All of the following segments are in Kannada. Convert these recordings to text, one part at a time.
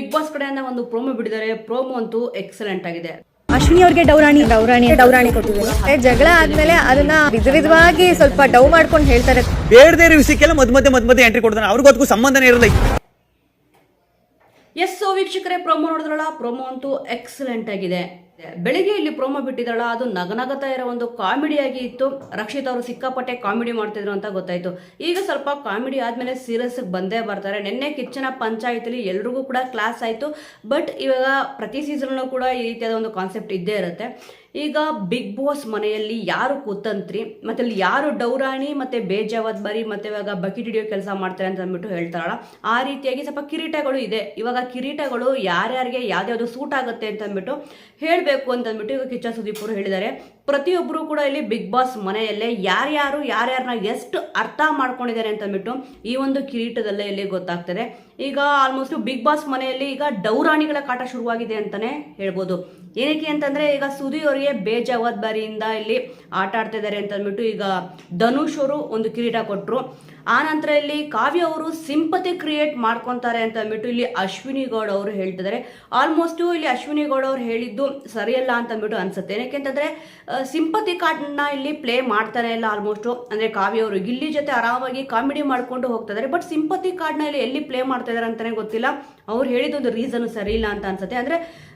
ಬಿಗ್ ಬಾಸ್ ಕಡೆಯಿಂದ ಒಂದು ಪ್ರೋಮೋ ಬಿಟ್ಟಿದ್ದಾರೆ. ಪ್ರೋಮೋ ಅಂತೂ ಎಕ್ಸಲೆಂಟ್ ಆಗಿದೆ. ಅಶ್ವಿನಿ ಅವ್ರಿಗೆ ಡೌರಾಣಿ ಡೌರಾಣಿ ಡೌರಾಣಿ ಕೊಟ್ಟಿದ್ದಾರೆ. ಜಗಳ ಆದ್ಮೇಲೆ ಅದನ್ನ ವಿಧ ವಿಧವಾಗಿ ಸ್ವಲ್ಪ ಡೌ ಮಾಡ್ಕೊಂಡು ಹೇಳ್ತಾರೆ. ಬೇರೆ ಬೇರೆ ವಿಷಯಕ್ಕೆಲ್ಲ ಮದ್ ಮಧ್ಯೆ ಮದ್ ಮಧ್ಯೆ ಎಂಟ್ರಿ ಕೊಡ್ತಾರೆ. ಅವ್ರಿಗೂ ಅದಕ್ಕೂ ಸಂಬಂಧನೇ ಇರಲ್ಲ ಎಸ್ ಸೊ ವೀಕ್ಷಕರೇ ಪ್ರೋಮೋ ನೋಡಿದ್ರಲ್ಲ? ಪ್ರೋಮೋ ಅಂತೂ ಎಕ್ಸಲೆಂಟ್ ಆಗಿದೆ. ಬೆಳಿಗ್ಗೆ ಇಲ್ಲಿ ಪ್ರೋಮೋ ಬಿಟ್ಟಿದ್ದಾಳ. ಅದು ನಗನಗತಾ ಇರೋ ಒಂದು ಕಾಮಿಡಿಯಾಗಿ ಇತ್ತು. ರಕ್ಷಿತ್ ಅವರು ಸಿಕ್ಕಾಪಟ್ಟೆ ಕಾಮಿಡಿ ಮಾಡ್ತಿದ್ರು ಅಂತ ಗೊತ್ತಾಯ್ತು. ಈಗ ಸ್ವಲ್ಪ ಕಾಮಿಡಿ ಆದ್ಮೇಲೆ ಸೀರಿಯಸ್ ಬಂದೇ ಬರ್ತಾರೆ. ನಿನ್ನೆ ಕಿಚ್ಚನ ಪಂಚಾಯತಿಲಿ ಎಲ್ರಿಗೂ ಕೂಡ ಕ್ಲಾಸ್ ಆಯಿತು. ಬಟ್ ಇವಾಗ ಪ್ರತಿ ಸೀಸನ್ ಕೂಡ ಈ ರೀತಿಯಾದ ಒಂದು ಕಾನ್ಸೆಪ್ಟ್ ಇದ್ದೇ ಇರುತ್ತೆ. ಈಗ ಬಿಗ್ ಬಾಸ್ ಮನೆಯಲ್ಲಿ ಯಾರು ಕುತಂತ್ರಿ ಮತ್ತೆ ಅಲ್ಲಿ ಯಾರು ಡೌರಾಣಿ ಮತ್ತೆ ಬೇಜವಾಬ್ದಾರಿ ಮತ್ತೆ ಇವಾಗ ಬಕೆಟ್ ಹಿಡಿಯೋ ಕೆಲಸ ಮಾಡ್ತಾರೆ ಅಂತ ಅಂದ್ಬಿಟ್ಟು ಹೇಳ್ತಾರಲ್ಲ, ಆ ರೀತಿಯಾಗಿ ಸ್ವಲ್ಪ ಕಿರೀಟಗಳು ಇದೆ. ಇವಾಗ ಕಿರೀಟಗಳು ಯಾರ್ಯಾರಿಗೆ ಯಾವ್ದ್ಯಾವ್ದು ಸೂಟ್ ಆಗುತ್ತೆ ಅಂತ ಅಂದ್ಬಿಟ್ಟು ಹೇಳಬೇಕು ಅಂತ ಅಂದ್ಬಿಟ್ಟು ಈಗ ಕಿಚ್ಚ ಸುದೀಪ್ ಅವರು ಹೇಳಿದ್ದಾರೆ. ಪ್ರತಿಯೊಬ್ಬರು ಕೂಡ ಇಲ್ಲಿ ಬಿಗ್ ಬಾಸ್ ಮನೆಯಲ್ಲೇ ಯಾರ್ಯಾರು ಯಾರ್ಯಾರನ್ನ ಎಷ್ಟು ಅರ್ಥ ಮಾಡ್ಕೊಂಡಿದ್ದಾರೆ ಅಂತ ಅಂದ್ಬಿಟ್ಟು ಈ ಒಂದು ಕಿರೀಟದಲ್ಲೇ ಇಲ್ಲಿ ಗೊತ್ತಾಗ್ತದೆ. ಈಗ ಆಲ್ಮೋಸ್ಟ್ ಬಿಗ್ ಬಾಸ್ ಮನೆಯಲ್ಲಿ ಈಗ ಡೌರಾಣಿಗಳ ಕಾಟ ಶುರುವಾಗಿದೆ ಅಂತಾನೆ ಹೇಳ್ಬೋದು. ಏನಕ್ಕೆ ಅಂತಂದ್ರೆ ಈಗ ಸುದಿ ಅವರಿಗೆ ಬೇಜವಾಬ್ದಾರಿಯಿಂದ ಇಲ್ಲಿ ಆಟ ಆಡ್ತಾ ಇದ್ದಾರೆ ಅಂತ ಅಂದ್ಬಿಟ್ಟು ಈಗ ಧನುಷ್ ಅವರು ಒಂದು ಕಿರೀಟ ಕೊಟ್ಟರು ಆ ನಂತರ ಇಲ್ಲಿ ಕಾವ್ಯ ಅವರು ಸಿಂಪತಿ ಕ್ರಿಯೇಟ್ ಮಾಡ್ಕೊತಾರೆ ಅಂತ ಅಂದ್ಬಿಟ್ಟು ಇಲ್ಲಿ ಅಶ್ವಿನಿ ಗೌಡ್ ಅವರು ಹೇಳ್ತಿದ್ದಾರೆ. ಆಲ್ಮೋಸ್ಟ್ ಇಲ್ಲಿ ಅಶ್ವಿನಿ ಗೌಡ್ ಅವರು ಹೇಳಿದ್ದು ಸರಿಯಲ್ಲ ಅಂತ ಅಂದ್ಬಿಟ್ಟು ಅನ್ಸುತ್ತೆ. ಏನಕ್ಕೆ ಸಿಂಪತಿ ಕಾರ್ಡ್ನ ಇಲ್ಲಿ ಪ್ಲೇ ಮಾಡ್ತಾರೆ ಇಲ್ಲ ಆಲ್ಮೋಸ್ಟ್. ಅಂದ್ರೆ ಕಾವ್ಯ ಅವರು ಗಿಲ್ಲಿ ಜೊತೆ ಆರಾಮಾಗಿ ಕಾಮಿಡಿ ಮಾಡ್ಕೊಂಡು ಹೋಗ್ತಾ ಇದಾರೆ ಬಟ್ ಸಿಂಪತಿ ಕಾರ್ಡ್ನ ಇಲ್ಲಿ ಎಲ್ಲಿ ಪ್ಲೇ ಮಾಡ್ತಾ ಇದಾರೆ ಅಂತಾನೆ ಗೊತ್ತಿಲ್ಲ. ಅವ್ರು ಹೇಳಿದೊಂದು ರೀಸನ್ ಸರಿ ಇಲ್ಲ ಅಂತ ಅನ್ಸುತ್ತೆ. ಅಂದ್ರೆ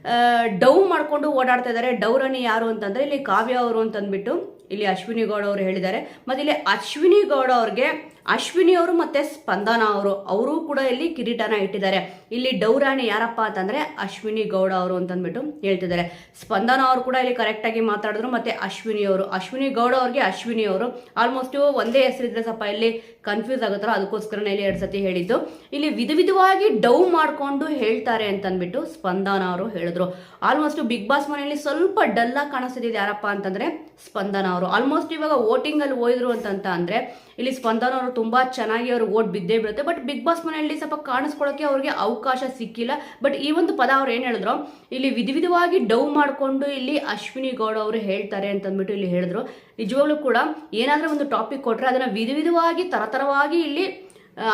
ಡೌ ಮಾಡ್ಕೊಂಡು ಓಡಾಡ್ತಾ ಇದ್ದಾರೆ. ಡೌರನಿ ಯಾರು ಅಂತಂದ್ರೆ ಇಲ್ಲಿ ಕಾವ್ಯ ಅವರು ಅಂತ ಅಂದ್ಬಿಟ್ಟು ಇಲ್ಲಿ ಅಶ್ವಿನಿ ಗೌಡ ಅವರು ಹೇಳಿದ್ದಾರೆ. ಮತ್ತೆ ಇಲ್ಲಿ ಅಶ್ವಿನಿ ಗೌಡ ಅವ್ರಿಗೆ ಅಶ್ವಿನಿ ಅವರು ಮತ್ತೆ ಸ್ಪಂದನ ಅವರು ಅವರು ಕೂಡ ಇಲ್ಲಿ ಕಿರೀಟನ ಇಟ್ಟಿದ್ದಾರೆ. ಇಲ್ಲಿ ಡೌರಾಣಿ ಯಾರಪ್ಪ ಅಂತಂದ್ರೆ ಅಶ್ವಿನಿ ಗೌಡ ಅವರು ಅಂತಂದ್ಬಿಟ್ಟು ಹೇಳ್ತಿದ್ದಾರೆ. ಸ್ಪಂದನ ಅವರು ಕೂಡ ಇಲ್ಲಿ ಕರೆಕ್ಟ್ ಆಗಿ ಮಾತಾಡಿದ್ರು, ಮತ್ತೆ ಅಶ್ವಿನಿ ಅವರು. ಅಶ್ವಿನಿ ಗೌಡ ಅವ್ರಿಗೆ ಅಶ್ವಿನಿ ಅವರು. ಆಲ್ಮೋಸ್ಟ್ ಒಂದೇ ಹೆಸರಿದ್ರೆ ಸ್ವಲ್ಪ ಇಲ್ಲಿ ಕನ್ಫ್ಯೂಸ್ ಆಗುತ್ತಲ್ಲ, ಅದಕ್ಕೋಸ್ಕರನೇ ಇಲ್ಲಿ ಎರಡು ಸತಿ ಹೇಳಿದ್ದು. ಇಲ್ಲಿ ವಿಧ ವಿಧವಾಗಿ ಡೌ ಮಾಡಿಕೊಂಡು ಹೇಳ್ತಾರೆ ಅಂತಂದ್ಬಿಟ್ಟು ಸ್ಪಂದನ ಅವರು ಹೇಳಿದ್ರು. ಆಲ್ಮೋಸ್ಟ್ ಬಿಗ್ ಬಾಸ್ ಮನೆಯಲ್ಲಿ ಸ್ವಲ್ಪ ಡಲ್ ಆಗಿ ಯಾರಪ್ಪ ಅಂತಂದ್ರೆ ಸ್ಪಂದನ ಅವರು. ಆಲ್ಮೋಸ್ಟ್ ಇವಾಗ ವೋಟಿಂಗ್ ಅಲ್ಲಿ ಹೋಯಿದ್ರು ಅಂತಂತ ಅಂದ್ರೆ ಇಲ್ಲಿ ಸ್ಪಂದನ ಅವರು ತುಂಬಾ ಚೆನ್ನಾಗಿ ಅವರು ಓಟ್ ಬಿದ್ದೇ ಬೀಳುತ್ತೆ. ಬಟ್ ಬಿಗ್ ಬಾಸ್ ಮನೆಯಲ್ಲಿ ಸ್ವಲ್ಪ ಕಾಣಿಸ್ಕೊಳ್ಳೋಕೆ ಅವ್ರಿಗೆ ಅವಕಾಶ ಸಿಕ್ಕಿಲ್ಲ. ಬಟ್ ಈ ಒಂದು ಪದ ಅವ್ರು ಏನ್ ಹೇಳಿದ್ರು? ಇಲ್ಲಿ ವಿಧ ವಿಧವಾಗಿ ಡೌ ಮಾಡಿಕೊಂಡು ಇಲ್ಲಿ ಅಶ್ವಿನಿ ಗೌಡ ಅವರು ಹೇಳ್ತಾರೆ ಅಂತಂದ್ಬಿಟ್ಟು ಇಲ್ಲಿ ಹೇಳಿದ್ರು. ನಿಜವಾಗ್ಲೂ ಕೂಡ ಏನಾದ್ರೂ ಒಂದು ಟಾಪಿಕ್ ಕೊಟ್ರೆ ಅದನ್ನ ವಿಧ ವಿಧವಾಗಿ, ತರತರವಾಗಿ ಇಲ್ಲಿ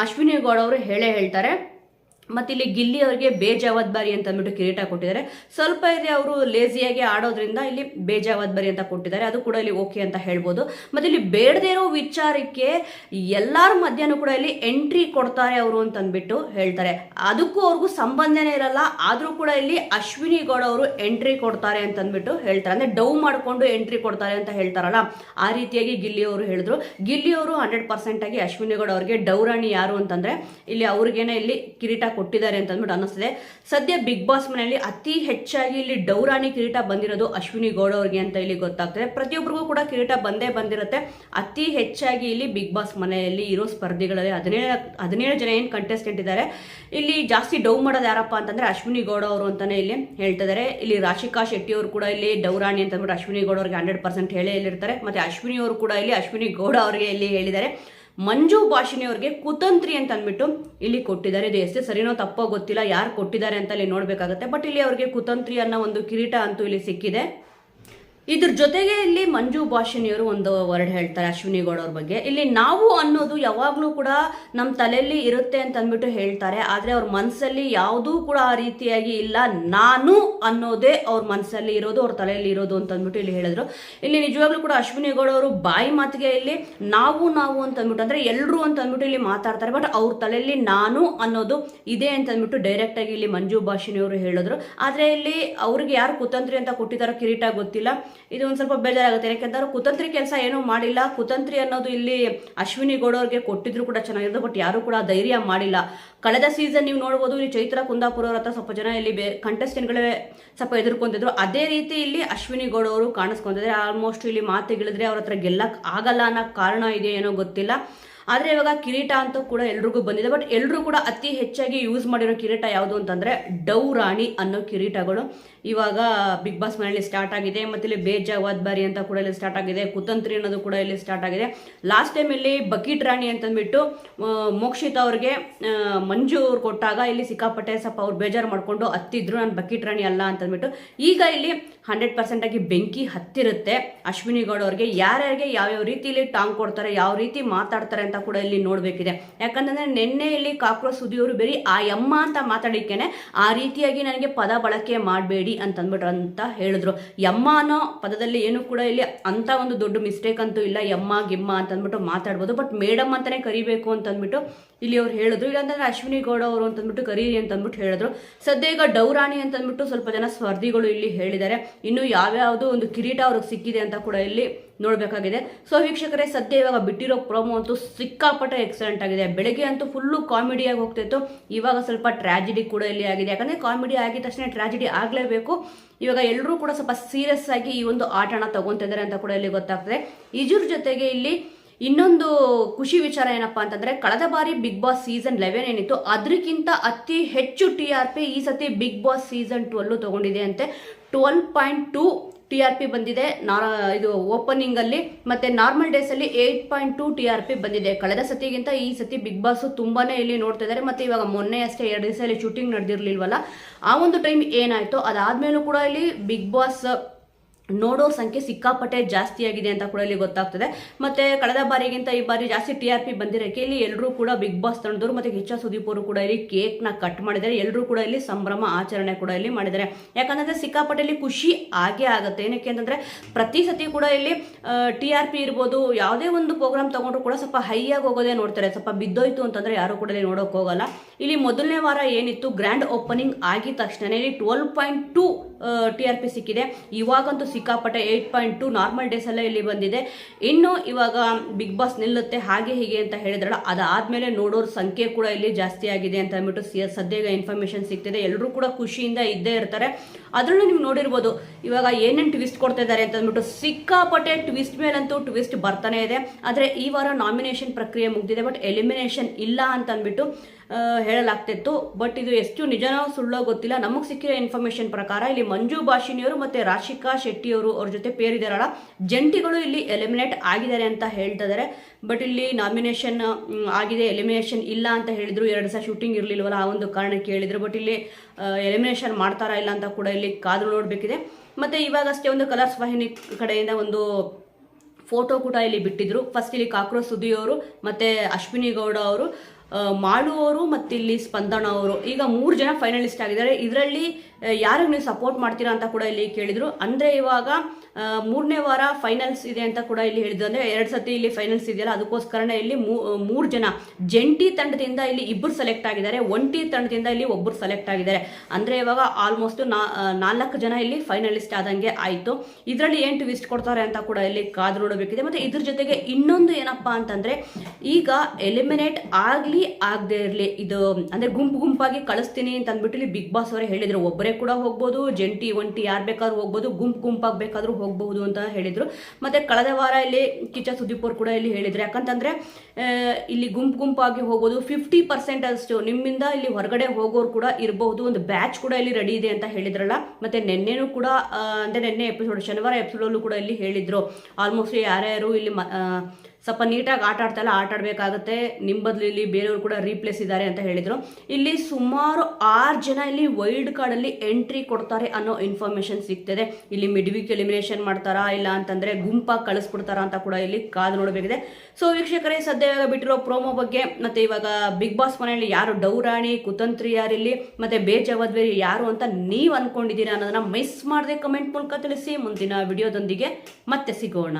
ಅಶ್ವಿನಿ ಗೌಡ ಅವರು ಹೇಳೇ ಹೇಳ್ತಾರೆ. ಮತ್ತೆ ಇಲ್ಲಿ ಗಿಲ್ಲಿ ಅವರಿಗೆ ಬೇಜವಾಬ್ದಾರಿ ಅಂತ ಅಂದ್ಬಿಟ್ಟು ಕಿರೀಟ ಕೊಟ್ಟಿದ್ದಾರೆ. ಸ್ವಲ್ಪ ಇದೆ ಅವರು ಲೇಸಿಯಾಗಿ ಆಡೋದ್ರಿಂದ ಇಲ್ಲಿ ಬೇಜವಾಬ್ದಾರಿ ಅಂತ ಕೊಟ್ಟಿದ್ದಾರೆ. ಅದು ಕೂಡ ಇಲ್ಲಿ ಓಕೆ ಅಂತ ಹೇಳ್ಬೋದು. ಮತ್ತೆ ಇಲ್ಲಿ ಬೇಡದೇ ಇರೋ ವಿಚಾರಕ್ಕೆ ಎಲ್ಲರ ಮಧ್ಯಾಹ್ನ ಕೂಡ ಇಲ್ಲಿ ಎಂಟ್ರಿ ಕೊಡ್ತಾರೆ ಅವರು ಅಂತ ಅಂದ್ಬಿಟ್ಟು ಹೇಳ್ತಾರೆ. ಅದಕ್ಕೂ ಅವ್ರಿಗೂ ಸಂಬಂಧನೇ ಇರಲ್ಲ. ಆದರೂ ಕೂಡ ಇಲ್ಲಿ ಅಶ್ವಿನಿ ಗೌಡ ಅವರು ಎಂಟ್ರಿ ಕೊಡ್ತಾರೆ ಅಂತ ಅಂದ್ಬಿಟ್ಟು ಹೇಳ್ತಾರೆ. ಅಂದ್ರೆ ಡೌ ಮಾಡ್ಕೊಂಡು ಎಂಟ್ರಿ ಕೊಡ್ತಾರೆ ಅಂತ ಹೇಳ್ತಾರಲ್ಲ, ಆ ರೀತಿಯಾಗಿ ಗಿಲ್ಲಿ ಅವರು ಹೇಳಿದ್ರು. ಗಿಲ್ಲಿ ಅವರು ಹಂಡ್ರೆಡ್ ಪರ್ಸೆಂಟ್ ಆಗಿ ಅಶ್ವಿನಿ ಗೌಡ ಅವರಿಗೆ ಡೌರಾಣಿ ಯಾರು ಅಂತಂದ್ರೆ ಇಲ್ಲಿ ಅವ್ರಿಗೇನೆ ಇಲ್ಲಿ ಕಿರೀಟ ಕೊಟ್ಟಿದ್ದಾರೆ ಅಂತ ಅಂದ್ಬಿಟ್ಟು ಅನ್ನಿಸ್ತದೆ. ಸದ್ಯ ಬಿಗ್ ಬಾಸ್ ಮನೆಯಲ್ಲಿ ಅತಿ ಹೆಚ್ಚಾಗಿ ಇಲ್ಲಿ ಡೌರಾಣಿ ಕಿರೀಟ ಬಂದಿರೋದು ಅಶ್ವಿನಿ ಗೌಡ ಅವ್ರಿಗೆ ಅಂತ ಇಲ್ಲಿ ಗೊತ್ತಾಗ್ತದೆ. ಪ್ರತಿಯೊಬ್ಬರಿಗೂ ಕೂಡ ಕಿರೀಟ ಬಂದೇ ಬಂದಿರುತ್ತೆ. ಅತಿ ಹೆಚ್ಚಾಗಿ ಇಲ್ಲಿ ಬಿಗ್ ಬಾಸ್ ಮನೆಯಲ್ಲಿ ಇರೋ ಸ್ಪರ್ಧಿಗಳಲ್ಲಿ ಹದಿನೇಳು ಹದಿನೇಳು ಜನ ಏನು ಕಂಟೆಸ್ಟೆಂಟ್ ಇದ್ದಾರೆ. ಇಲ್ಲಿ ಜಾಸ್ತಿ ಡೌ ಮಾಡೋದು ಯಾರಪ್ಪ ಅಂತಂದ್ರೆ ಅಶ್ವಿನಿ ಗೌಡ ಅವರು ಅಂತಾನೆ ಇಲ್ಲಿ ಹೇಳ್ತಿದ್ದಾರೆ ಇಲ್ಲಿ ರಾಶಿಕಾ ಶೆಟ್ಟಿ ಅವರು ಕೂಡ ಇಲ್ಲಿ ಡೌರಾಣಿ ಅಂತ ಅಂದ್ಬಿಟ್ಟು ಅಶ್ವಿನಿ ಗೌಡ ಅವ್ರಿಗೆ ಹಂಡ್ರೆಡ್ ಪರ್ಸೆಂಟ್ ಹೇಳೇ ಹೇಳಿರ್ತಾರೆ ಮತ್ತೆ ಅಶ್ವಿನಿ ಅವರು ಕೂಡ ಇಲ್ಲಿ ಅಶ್ವಿನಿ ಗೌಡ ಅವರಿಗೆ ಇಲ್ಲಿ ಹೇಳಿದ್ದಾರೆ. ಮಂಜು ಭಾಷಿಣಿ ಅವ್ರಿಗೆ ಕುತಂತ್ರಿ ಅಂತ ಅಂದ್ಬಿಟ್ಟು ಇಲ್ಲಿ ಕೊಟ್ಟಿದ್ದಾರೆ. ಇದು ಎಷ್ಟೇ ಸರಿನೋ ತಪ್ಪೋ ಗೊತ್ತಿಲ್ಲ, ಯಾರು ಕೊಟ್ಟಿದ್ದಾರೆ ಅಂತ ಇಲ್ಲಿ ನೋಡ್ಬೇಕಾಗತ್ತೆ. ಬಟ್ ಇಲ್ಲಿ ಅವ್ರಿಗೆ ಕುತಂತ್ರಿ ಅನ್ನೋ ಒಂದು ಕಿರೀಟ ಅಂತೂ ಇಲ್ಲಿ ಸಿಕ್ಕಿದೆ. ಇದ್ರ ಜೊತೆಗೆ ಇಲ್ಲಿ ಮಂಜು ಭಾಷಿಣಿಯವರು ಒಂದು ವರ್ಡ್ ಹೇಳ್ತಾರೆ, ಅಶ್ವಿನಿ ಗೌಡ ಅವ್ರ ಬಗ್ಗೆ. ಇಲ್ಲಿ ನಾವು ಅನ್ನೋದು ಯಾವಾಗಲೂ ಕೂಡ ನಮ್ಮ ತಲೆಯಲ್ಲಿ ಇರುತ್ತೆ ಅಂತ ಅಂದ್ಬಿಟ್ಟು ಹೇಳ್ತಾರೆ. ಆದರೆ ಅವ್ರ ಮನಸ್ಸಲ್ಲಿ ಯಾವುದೂ ಕೂಡ ಆ ರೀತಿಯಾಗಿ ಇಲ್ಲ. ನಾನು ಅನ್ನೋದೇ ಅವ್ರ ಮನಸ್ಸಲ್ಲಿ ಇರೋದು, ಅವ್ರ ತಲೆಯಲ್ಲಿ ಇರೋದು ಅಂತ ಅಂದ್ಬಿಟ್ಟು ಇಲ್ಲಿ ಹೇಳಿದ್ರು. ಇಲ್ಲಿ ನಿಜವಾಗ್ಲೂ ಕೂಡ ಅಶ್ವಿನಿ ಗೌಡ ಅವರು ಬಾಯಿ ಮಾತಿಗೆ ಇಲ್ಲಿ ನಾವು ನಾವು ಅಂತ ಅಂದ್ಬಿಟ್ಟು ಅಂದ್ರೆ ಎಲ್ಲರೂ ಅಂತ ಅಂದ್ಬಿಟ್ಟು ಇಲ್ಲಿ ಮಾತಾಡ್ತಾರೆ. ಬಟ್ ಅವ್ರ ತಲೆಯಲ್ಲಿ ನಾನು ಅನ್ನೋದು ಇದೆ ಅಂತ ಅಂದ್ಬಿಟ್ಟು ಡೈರೆಕ್ಟ್ ಆಗಿ ಇಲ್ಲಿ ಮಂಜು ಭಾಷಿಣಿ ಅವರು ಹೇಳಿದ್ರು. ಆದ್ರೆ ಇಲ್ಲಿ ಅವ್ರಿಗೆ ಯಾರು ಕುತಂತ್ರಿ ಅಂತ ಕೊಟ್ಟಿದ್ದಾರೋ ಕಿರೀಟ ಗೊತ್ತಿಲ್ಲ. ಇದು ಒಂದು ಸ್ವಲ್ಪ ಬೇಜಾರಾಗುತ್ತೆ. ಯಾಕೆಂದ್ರೆ ಕುತಂತ್ರಿ ಕೆಲಸ ಏನೂ ಮಾಡಿಲ್ಲ. ಕುತಂತ್ರಿ ಅನ್ನೋದು ಇಲ್ಲಿ ಅಶ್ವಿನಿ ಗೌಡವ್ರಿಗೆ ಕೊಟ್ಟಿದ್ರು ಕೂಡ ಚೆನ್ನಾಗಿರೋದು ಬಟ್ ಯಾರು ಕೂಡ ಧೈರ್ಯ ಮಾಡಿಲ್ಲ. ಕಳೆದ ಸೀಸನ್ ನೀವು ನೋಡ್ಬೋದು, ಇಲ್ಲಿ ಚೈತ್ರ ಕುಂದಾಪುರ ಅವ್ರ ಹತ್ರ ಸ್ವಲ್ಪ ಜನ ಇಲ್ಲಿ ಬೇ ಕಂಟೆಸ್ಟೆಂಟ್ಗಳೇ ಸ್ವಲ್ಪ ಎದುರ್ಕೊಂತಿದ್ರು. ಅದೇ ರೀತಿ ಇಲ್ಲಿ ಅಶ್ವಿನಿ ಗೌಡ ಅವರು ಕಾಣಿಸ್ಕೊಂತಿದ್ರೆ ಆಲ್ಮೋಸ್ಟ್ ಇಲ್ಲಿ ಮಾತಿಗಿಳಿದ್ರೆ ಅವ್ರ ಹತ್ರ ಗೆಲ್ಲಕ್ ಆಗಲ್ಲ ಅನ್ನೋ ಕಾರಣ ಇದೆ ಏನೋ ಗೊತ್ತಿಲ್ಲ. ಆದರೆ ಇವಾಗ ಕಿರೀಟ ಅಂತೂ ಕೂಡ ಎಲ್ರಿಗೂ ಬಂದಿದೆ. ಬಟ್ ಎಲ್ಲರೂ ಕೂಡ ಅತಿ ಹೆಚ್ಚಾಗಿ ಯೂಸ್ ಮಾಡಿರೋ ಕಿರೀಟ ಯಾವುದು ಅಂತಂದ್ರೆ ಡೌ ರಾಣಿ ಅನ್ನೋ ಕಿರೀಟಗಳು. ಇವಾಗ ಬಿಗ್ ಬಾಸ್ ಮನೆಯಲ್ಲಿ ಸ್ಟಾರ್ಟ್ ಆಗಿದೆ, ಮತ್ತು ಇಲ್ಲಿ ಬೇಜಾವಾದ್ ಬಾರಿ ಅಂತ ಕೂಡ ಇಲ್ಲಿ ಸ್ಟಾರ್ಟ್ ಆಗಿದೆ, ಕುತಂತ್ರಿ ಅನ್ನೋದು ಕೂಡ ಇಲ್ಲಿ ಸ್ಟಾರ್ಟ್ ಆಗಿದೆ. ಲಾಸ್ಟ್ ಟೈಮ್ ಇಲ್ಲಿ ಬಕೀಟ್ ರಾಣಿ ಅಂತಂದ್ಬಿಟ್ಟು ಮೋಕ್ಷಿತ್ ಅವ್ರಿಗೆ ಮಂಜು ಅವ್ರು ಕೊಟ್ಟಾಗ ಇಲ್ಲಿ ಸಿಕ್ಕಾಪಟ್ಟೆ ಸ್ವಲ್ಪ ಅವ್ರು ಬೇಜಾರು ಮಾಡಿಕೊಂಡು ಹತ್ತಿದ್ರು, ನಾನು ಬಕೀಟ್ ರಾಣಿ ಅಲ್ಲ ಅಂತಂದ್ಬಿಟ್ಟು. ಈಗ ಇಲ್ಲಿ ಹಂಡ್ರೆಡ್ ಪರ್ಸೆಂಟ್ ಆಗಿ ಬೆಂಕಿ ಹತ್ತಿರುತ್ತೆ. ಅಶ್ವಿನಿ ಗೌಡ ಅವ್ರಿಗೆ ಯಾರ್ಯಾರಿಗೆ ಯಾವ್ಯಾವ ರೀತಿಯಲ್ಲಿ ಟಾಂಗ್ ಕೊಡ್ತಾರೆ, ಯಾವ ರೀತಿ ಮಾತಾಡ್ತಾರೆ ಅಂತ ಕೂಡ ಇಲ್ಲಿ ನೋಡಬೇಕಿದೆ. ಯಾಕಂತಂದರೆ ನಿನ್ನೆ ಇಲ್ಲಿ ಕಾಕ್ರೋಚ್ ಸುದಿಯವರು ಬೇರೆ, ಆ ಯಮ್ಮ ಅಂತ ಮಾತಾಡಿಕ್ಕೇನೆ ಆ ರೀತಿಯಾಗಿ ನನಗೆ ಪದ ಬಳಕೆ ಮಾಡಬೇಡಿ ಅಂತಂದ್ಬಿಟ್ರು ಅಂತ ಹೇಳಿದ್ರು. ಯಮ್ಮ ಅನ್ನೋ ಪದದಲ್ಲಿ ಏನು ಕೂಡ ಇಲ್ಲಿ ಅಂತ ಒಂದು ದೊಡ್ಡ ಮಿಸ್ಟೇಕ್ ಅಂತೂ ಇಲ್ಲ, ಯಮ್ಮ, ಗಿಮ್ಮ ಅಂತಂದ್ಬಿಟ್ಟು ಮಾತಾಡ್ಬೋದು. ಬಟ್ ಮೇಡಮ್ ಅಂತಾನೆ ಕರಿಬೇಕು ಅಂತಂದ್ಬಿಟ್ಟು ಇಲ್ಲಿ ಅವ್ರು ಹೇಳಿದ್ರು. ಇಲ್ಲಾಂತಂದ್ರೆ ಅಶ್ವಿನಿ ಗೌಡ ಅವರು ಅಂತಂದ್ಬಿಟ್ಟು ಕರೀರಿ ಅಂತಂದ್ಬಿಟ್ಟು ಹೇಳಿದ್ರು. ಸದ್ಯ ಈಗ ಡೌರಾಣಿ ಅಂತಂದ್ಬಿಟ್ಟು ಸ್ವಲ್ಪ ಜನ ಸ್ಪರ್ಧಿಗಳು ಇಲ್ಲಿ ಹೇಳಿದ್ದಾರೆ. ಇನ್ನು ಯಾವ್ಯಾವುದು ಒಂದು ಕಿರೀಟ ಅವ್ರಿಗೆ ಸಿಕ್ಕಿದೆ ಅಂತ ಕೂಡ ಇಲ್ಲಿ ನೋಡಬೇಕಾಗಿದೆ. ಸೊ ವೀಕ್ಷಕರೇ, ಸದ್ಯ ಇವಾಗ ಬಿಟ್ಟಿರೋ ಪ್ರೋಮೋ ಅಂತೂ ಸಿಕ್ಕಾಪಟ್ಟೆ ಎಕ್ಸಲೆಂಟ್ ಆಗಿದೆ. ಬೆಳಗ್ಗೆ ಅಂತೂ ಫುಲ್ಲು ಕಾಮಿಡಿಯಾಗಿ ಹೋಗ್ತಿತ್ತು. ಇವಾಗ ಸ್ವಲ್ಪ ಟ್ರಾಜಿಡಿ ಕೂಡ ಇಲ್ಲಿ ಆಗಿದೆ. ಯಾಕಂದರೆ ಕಾಮಿಡಿ ಆಗಿದ ತಕ್ಷಣ ಟ್ರಾಜಿಡಿ ಆಗಲೇಬೇಕು. ಇವಾಗ ಎಲ್ಲರೂ ಕೂಡ ಸ್ವಲ್ಪ ಸೀರಿಯಸ್ ಆಗಿ ಈ ಒಂದು ಆಟನ ತಗೊಂತಿದ್ದಾರೆ ಅಂತ ಕೂಡ ಇಲ್ಲಿ ಗೊತ್ತಾಗ್ತದೆ. ಇಜುರ್ ಜೊತೆಗೆ ಇಲ್ಲಿ ಇನ್ನೊಂದು ಖುಷಿ ವಿಚಾರ ಏನಪ್ಪ ಅಂತಂದ್ರೆ, ಕಳೆದ ಬಾರಿ ಬಿಗ್ ಬಾಸ್ ಸೀಸನ್ ಲೆವೆನ್ ಏನಿತ್ತು ಅದಕ್ಕಿಂತ ಅತಿ ಹೆಚ್ಚು ಟಿ ಆರ್ ಪಿ ಈ ಸತಿ ಬಿಗ್ ಬಾಸ್ ಸೀಸನ್ ಟ್ವೆಲ್ಲು ತಗೊಂಡಿದೆ ಅಂತೆ. Twelve point two T R P ಬಂದಿದೆ. ಇದು ಓಪನಿಂಗ್ ಅಲ್ಲಿ ಮತ್ತೆ ನಾರ್ಮಲ್ ಡೇಸ್ ಅಲ್ಲಿ eight point two T R P ಬಂದಿದೆ. ಕಳೆದ ಸತಿಗಿಂತ ಈ ಸತಿ ಬಿಗ್ ಬಾಸ್ ತುಂಬಾನೇ ಇಲ್ಲಿ ನೋಡ್ತಾ ಇದ್ದಾರೆ. ಮತ್ತೆ ಇವಾಗ ಮೊನ್ನೆ ಅಷ್ಟೇ ಎರಡು ದಿವಸ ಇಲ್ಲಿ ಶೂಟಿಂಗ್ ನಡೆದಿರ್ಲಿಲ್ವಲ್ಲ, ಆ ಒಂದು ಟೈಮ್ ಏನಾಯ್ತು ಅದಾದ್ಮೇಲೂ ಕೂಡ ಇಲ್ಲಿ ಬಿಗ್ ಬಾಸ್ ನೋಡೋ ಸಂಖ್ಯೆ ಸಿಕ್ಕಾಪಟ್ಟೆ ಜಾಸ್ತಿ ಆಗಿದೆ ಅಂತ ಕೂಡ ಇಲ್ಲಿ ಗೊತ್ತಾಗ್ತದೆ. ಮತ್ತೆ ಕಳೆದ ಬಾರಿಗಿಂತ ಈ ಬಾರಿ ಜಾಸ್ತಿ ಟಿ ಆರ್ ಪಿ ಬಂದಿರೋಕ್ಕೆ ಇಲ್ಲಿ ಎಲ್ಲರೂ ಕೂಡ ಬಿಗ್ ಬಾಸ್ ತಂಡದವರು ಮತ್ತೆ ಹೆಚ್ಚ ಸುದೀಪ್ ಅವರು ಕೂಡ ಇಲ್ಲಿ ಕೇಕ್ನ ಕಟ್ ಮಾಡಿದ್ದಾರೆ. ಎಲ್ಲರೂ ಕೂಡ ಇಲ್ಲಿ ಸಂಭ್ರಮ ಆಚರಣೆ ಕೂಡ ಇಲ್ಲಿ ಮಾಡಿದ್ದಾರೆ. ಯಾಕಂದ್ರೆ ಸಿಕ್ಕಾಪಟ್ಟೆ ಇಲ್ಲಿ ಖುಷಿ ಆಗೇ ಆಗುತ್ತೆ. ಏನಕ್ಕೆ ಅಂತಂದ್ರೆ ಪ್ರತಿ ಸತಿ ಕೂಡ ಇಲ್ಲಿ ಟಿ ಆರ್ ಪಿ ಇರ್ಬೋದು, ಯಾವುದೇ ಒಂದು ಪ್ರೋಗ್ರಾಮ್ ತಗೊಂಡ್ರು ಕೂಡ ಸ್ವಲ್ಪ ಹೈ ಆಗಿ ಹೋಗೋದೇ ನೋಡ್ತಾರೆ. ಸ್ವಲ್ಪ ಬಿದ್ದೋಯ್ತು ಅಂತಂದ್ರೆ ಯಾರು ಕೂಡ ಇಲ್ಲಿ ನೋಡೋಕೆ ಹೋಗಲ್ಲ. ಇಲ್ಲಿ ಮೊದಲನೇ ವಾರ ಏನಿತ್ತು ಗ್ರ್ಯಾಂಡ್ ಓಪನಿಂಗ್ ಆಗಿದ ತಕ್ಷಣ ಇಲ್ಲಿ twelve point two T R P ಸಿಕ್ಕಿದೆ. ಇವಾಗಂತೂ ಸಿಕ್ಕಾಪಟ್ಟೆ eight point two normal days ಅಲ್ಲೇ ಇಲ್ಲಿ ಬಂದಿದೆ. ಇನ್ನು ಇವಾಗ ಬಿಗ್ ಬಾಸ್ ನಿಲ್ಲುತ್ತೆ, ಹಾಗೆ ಹೀಗೆ ಅಂತ ಹೇಳಿದ್ರಲ್ಲ, ಅದಾದ್ಮೇಲೆ ನೋಡೋರ ಸಂಖ್ಯೆ ಕೂಡ ಇಲ್ಲಿ ಜಾಸ್ತಿ ಆಗಿದೆ ಅಂತ ಅಂದ್ಬಿಟ್ಟು ಸಿ ಸದ್ಯ ಇನ್ಫಾರ್ಮೇಶನ್ ಸಿಗ್ತಿದೆ. ಎಲ್ಲರೂ ಕೂಡ ಖುಷಿಯಿಂದ ಇದ್ದೇ ಇರ್ತಾರೆ. ಅದರಲ್ಲೂ ನೀವು ನೋಡಿರ್ಬೋದು, ಇವಾಗ ಏನೇನು ಟ್ವಿಸ್ಟ್ ಕೊಡ್ತಾ ಇದ್ದಾರೆ ಅಂತ ಅಂದ್ಬಿಟ್ಟು ಸಿಕ್ಕಾಪಟ್ಟೆ ಟ್ವಿಸ್ಟ್ ಮೇಲಂತೂ ಟ್ವಿಸ್ಟ್ ಬರ್ತಾನೆ ಇದೆ. ಆದರೆ ಈ ವಾರ ನಾಮಿನೇಷನ್ ಪ್ರಕ್ರಿಯೆ ಮುಗ್ದಿದೆ ಬಟ್ ಎಲಿಮಿನೇಷನ್ ಇಲ್ಲ ಅಂತ ಅಂದ್ಬಿಟ್ಟು ಹೇಳಲಾಗ್ತಿತ್ತು. ಬಟ್ ಇದು ಎಷ್ಟು ನಿಜನೋ ಸುಳ್ಳೋ ಗೊತ್ತಿಲ್ಲ. ನಮಗೆ ಸಿಕ್ಕಿರೋ ಇನ್ಫಾರ್ಮೇಶನ್ ಪ್ರಕಾರ ಇಲ್ಲಿ ಮಂಜು ಭಾಷಿನಿಯವರು ಮತ್ತೆ ರಾಶಿಕಾ ಶೆಟ್ಟಿಯವರು ಅವ್ರ ಜೊತೆ ಪೇರಿದಾರಲ್ಲ. ಜಂಟಿಗಳು ಇಲ್ಲಿ ಎಲಿಮಿನೇಟ್ ಆಗಿದ್ದಾರೆ ಅಂತ ಹೇಳ್ತಾ ಇದ್ದಾರೆ ಬಟ್ ಇಲ್ಲಿ ನಾಮಿನೇಷನ್ ಆಗಿದೆ ಎಲಿಮಿನೇಷನ್ ಇಲ್ಲ ಅಂತ ಹೇಳಿದ್ರು. ಎರಡು ಸಹ ಶೂಟಿಂಗ್ ಇರಲಿಲ್ವಲ್ಲ ಆ ಒಂದು ಕಾರಣಕ್ಕೆ ಹೇಳಿದ್ರು. ಬಟ್ ಇಲ್ಲಿ ಎಲಿಮಿನೇಷನ್ ಮಾಡ್ತಾರಾ ಇಲ್ಲ ಅಂತ ಕೂಡ ಇಲ್ಲಿ ಕಾದು ನೋಡಬೇಕಿದೆ. ಮತ್ತೆ ಇವಾಗಷ್ಟೇ ಒಂದು ಕಲರ್ಸ್ ವಾಹಿನಿ ಕಡೆಯಿಂದ ಒಂದು ಫೋಟೋ ಕೂಡ ಇಲ್ಲಿ ಬಿಟ್ಟಿದ್ರು. ಫಸ್ಟ್ ಇಲ್ಲಿ ಕಾಕ್ರೋಚ್ ಸುದ್ದಿಯವರು, ಮತ್ತೆ ಅಶ್ವಿನಿ ಗೌಡ ಅವರು. ಮತ್ತೆ ಮತ್ತು ಇಲ್ಲಿ ಸ್ಪಂದನ ಅವರು ಈಗ ಮೂರು ಜನ ಫೈನಲಿಸ್ಟ್ ಆಗಿದ್ದಾರೆ. ಇದರಲ್ಲಿ ಯಾರಿಗೆ ನೀವು ಸಪೋರ್ಟ್ ಮಾಡ್ತೀರಾ ಅಂತ ಕೂಡ ಇಲ್ಲಿ ಕೇಳಿದ್ರು. ಅಂದರೆ ಇವಾಗ ಮೂರನೇ ವಾರ ಫೈನಲ್ಸ್ ಇದೆ ಅಂತ ಕೂಡ ಇಲ್ಲಿ ಹೇಳಿದ್ರು. ಅಂದರೆ ಎರಡು ಸತಿ ಇಲ್ಲಿ ಫೈನಲ್ಸ್ ಇದೆಯಲ್ಲ, ಅದಕ್ಕೋಸ್ಕರನೇ ಇಲ್ಲಿ ಮೂರು ಜನ. ಜಂಟಿ ತಂಡದಿಂದ ಇಲ್ಲಿ ಇಬ್ಬರು ಸೆಲೆಕ್ಟ್ ಆಗಿದ್ದಾರೆ. ಒಂಟಿ ತಂಡದಿಂದ ಇಲ್ಲಿ ಒಬ್ಬರು ಸೆಲೆಕ್ಟ್ ಆಗಿದ್ದಾರೆ. ಅಂದರೆ ಇವಾಗ ಆಲ್ಮೋಸ್ಟ್ ನಾಲ್ಕು ಜನ ಇಲ್ಲಿ ಫೈನಲಿಸ್ಟ್ ಆದಂಗೆ ಆಯಿತು. ಇದರಲ್ಲಿ ಏನು ಟ್ವಿಸ್ಟ್ ಕೊಡ್ತಾರೆ ಅಂತ ಕೂಡ ಇಲ್ಲಿ ಕಾದು ನೋಡಬೇಕಿದೆ. ಮತ್ತು ಇದ್ರ ಜೊತೆಗೆ ಇನ್ನೊಂದು ಏನಪ್ಪ ಅಂತಂದರೆ, ಈಗ ಎಲಿಮಿನೇಟ್ ಆಗಲಿ ಆಗದೆ ಇರಲಿ, ಇದು, ಅಂದರೆ ಗುಂಪು ಗುಂಪಾಗಿ ಕಳಿಸ್ತೀನಿ ಅಂತ ಅಂದ್ಬಿಟ್ಟು ಬಿಗ್ ಬಾಸ್ ಅವರೇ ಹೇಳಿದರು. ಒಬ್ಬರೇ ಕೂಡ ಹೋಗ್ಬೋದು, ಜಂಟಿ, ಒಂಟಿ ಯಾರು ಬೇಕಾದ್ರೂ ಹೋಗ್ಬೋದು, ಗುಂಪು ಗುಂಪಾಗಿ ಬೇಕಾದರೂ ಹೋಗಬಹುದು ಅಂತ ಹೇಳಿದರು. ಮತ್ತು ಕಳೆದ ವಾರ ಇಲ್ಲಿ ಕಿಚ್ಚ ಸುದೀಪ್ ಅವರು ಕೂಡ ಇಲ್ಲಿ ಹೇಳಿದ್ರು. ಯಾಕಂತಂದರೆ ಇಲ್ಲಿ ಗುಂಪು ಗುಂಪಾಗಿ ಹೋಗ್ಬೋದು ಫಿಫ್ಟಿ ಪರ್ಸೆಂಟ್ ಅಷ್ಟು ನಿಮ್ಮಿಂದ ಇಲ್ಲಿ ಹೊರಗಡೆ ಹೋಗೋರು ಕೂಡ ಇರಬಹುದು. ಒಂದು ಬ್ಯಾಚ್ ಕೂಡ ಇಲ್ಲಿ ರೆಡಿ ಇದೆ ಅಂತ ಹೇಳಿದ್ರಲ್ಲ. ಮತ್ತೆ ನಿನ್ನೆನೂ ಕೂಡ ಅಂದರೆ ನಿನ್ನೆ ಎಪಿಸೋಡ್ ಶನಿವಾರ ಎಪಿಸೋಡಲ್ಲೂ ಕೂಡ ಇಲ್ಲಿ ಹೇಳಿದ್ರು. ಆಲ್ಮೋಸ್ಟ್ ಯಾರ್ಯಾರು ಇಲ್ಲಿ ಸ್ವಲ್ಪ ನೀಟಾಗಿ ಆಟ ಇಲ್ಲ, ಆಟ ಆಡಬೇಕಾಗುತ್ತೆ. ನಿಮ್ಮ ಬದಲು ಇಲ್ಲಿ ಬೇರೆಯವರು ಕೂಡ ರೀಪ್ಲೇಸ್ ಇದ್ದಾರೆ ಅಂತ ಹೇಳಿದರು. ಇಲ್ಲಿ ಸುಮಾರು ಆರು ಜನ ಇಲ್ಲಿ ವೈಲ್ಡ್ ಕಾರ್ಡಲ್ಲಿ ಎಂಟ್ರಿ ಕೊಡ್ತಾರೆ ಅನ್ನೋ ಇನ್ಫಾರ್ಮೇಷನ್ ಸಿಗ್ತದೆ. ಇಲ್ಲಿ ಮಿಡ್ ವೀಕ್ ಎಲಿಮಿನೇಷನ್ ಮಾಡ್ತಾರಾ ಇಲ್ಲ ಅಂತಂದರೆ ಗುಂಪಾಗಿ ಕಳಿಸ್ಬಿಡ್ತಾರಾ ಅಂತ ಕೂಡ ಇಲ್ಲಿ ಕಾದು ನೋಡಬೇಕಿದೆ. ಸೊ ವೀಕ್ಷಕರೇ, ಸದ್ಯ ಇವಾಗ ಬಿಟ್ಟಿರೋ ಪ್ರೋಮೋ ಬಗ್ಗೆ, ಮತ್ತು ಇವಾಗ ಬಿಗ್ ಬಾಸ್ ಮನೆಯಲ್ಲಿ ಯಾರು ಡೌರಾಣಿ, ಕುತಂತ್ರಿ ಯಾರಿಲ್ಲಿ, ಮತ್ತು ಬೇಜವಾಬ್ದಾರಿ ಯಾರು ಅಂತ ನೀವು ಅಂದ್ಕೊಂಡಿದ್ದೀರಾ ಅನ್ನೋದನ್ನು ಮಿಸ್ ಮಾಡದೆ ಕಮೆಂಟ್ ಮೂಲಕ ತಿಳಿಸಿ. ಮುಂದಿನ ವಿಡಿಯೋದೊಂದಿಗೆ ಮತ್ತೆ ಸಿಗೋಣ.